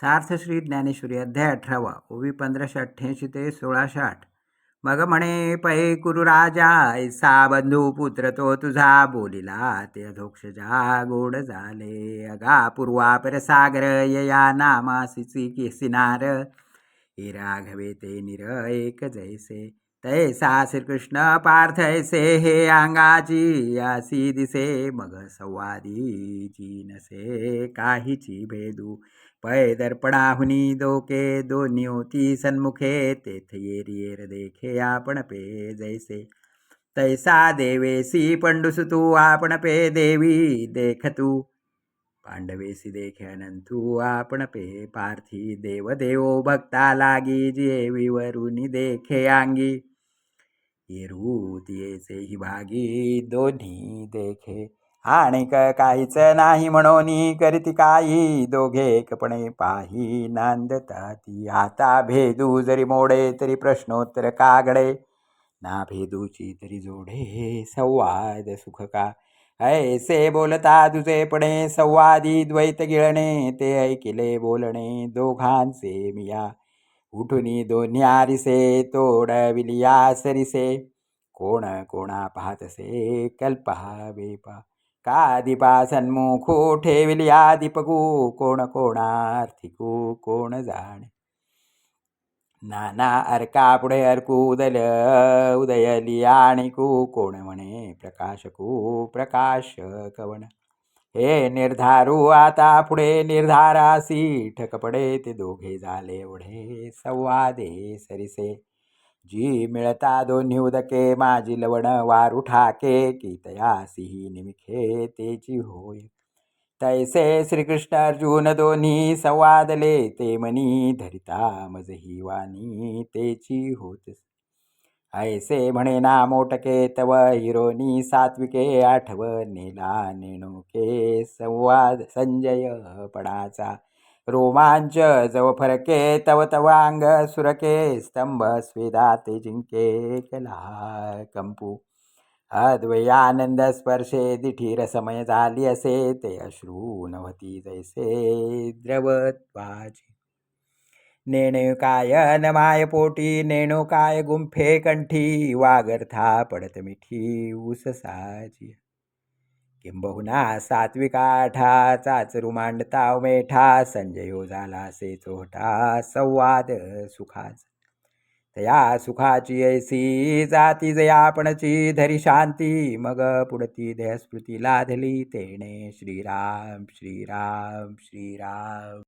सार्थ श्री ज्ञानेश्वरी अध्याय अठरावा ओवी पंधराशे अठ्ठ्याऐंशी ते सोळाशे आठ. मग म्हणे पै कुरुराजा ऐसा बंधू पुत्र तो तुझा बोलिला ते अधोक्षजा गोड झाले. अगा पूर्वा परसागर यया नामासिची केसिनार हे राघवे ते निर एक जैसे. तैसा श्रीकृष्ण पार्थ ऐसे हे अंगाची असी दिसे मग संवादी जी नसे काहीची भेदू। पै दर्पणाहुनी दोके दोन्ही होती सन्मुखे तेथ येरी देखे आपण पे जैसे। तैसा देवेसी पंडुसुतू आपण पे देवी देख तू पांडवेसी देखे अनंतू आपण पे पार्थी। देव देवो भक्ता लागी जे विवरुनी देखे अंगी येसे ही भागी दोन्ही देखे. आणि काहीच नाही म्हणून करती काही दोघे एकपणे पाही नांदता ती आता भेदू जरी मोडे तरी प्रश्नोत्तर कागडे. ना भेदूची तरी जोडे संवाद सुख का? ऐसे बोलता तुझेपणे संवादी द्वैत गिळणे ते ऐकिले बोलणे दोघांचे मिया. उठुनी दोन्ही आरिसे तोडविली आसरिसे कोण कोणा पाहतसे कल्पहावे पा. का दीपा सन्मुखू ठेविलिया दीपकू? कोण कोणार्थिकू कोण जाणे. नाना अर्का पुढे अर्कू उदल उदयली आणिकू. कोण म्हणे प्रकाशकू प्रकाश कवण हे निर्धारू आता पुढे निर्धारासी ठक पडे ते दोघे झाले एवढे संवादे सरिसे. जी मिळता दोन्ही उदके माझी लवण वारू ठाके. की तयासी निमिखे तेची होय. तैसे श्रीकृष्ण अर्जुन दोन्ही संवादले ते मनी धरिता मजही वाणी तेची होत. ऐसे म्हणे ना मोटके तव हिरोनी सात्विके आठव नेला नेणुके संवाद संजय पणाचा रोमांच जव फरके तव तव अंग सुरके. स्तंभ स्वेदाते जिंके कला कंपू. अद्वयानंद स्पर्शे दिठी रसमय झाली असे. ते अश्रू नवती जैसे द्रवत्वाची. नेणुकाय नमाय पोटी नेणुकाय गुंफे कंठी वागर्था पडत मिठी उससाची किंबहुना सात्विकाठा चाचरू मेठा संजयो झाला से चोटा संवाद सुखाच तया सुखाची ऐसी जाती जयापणची धरी शांती मग पुढती देहस्मृती लाधली तेणे श्रीराम श्रीराम श्रीराम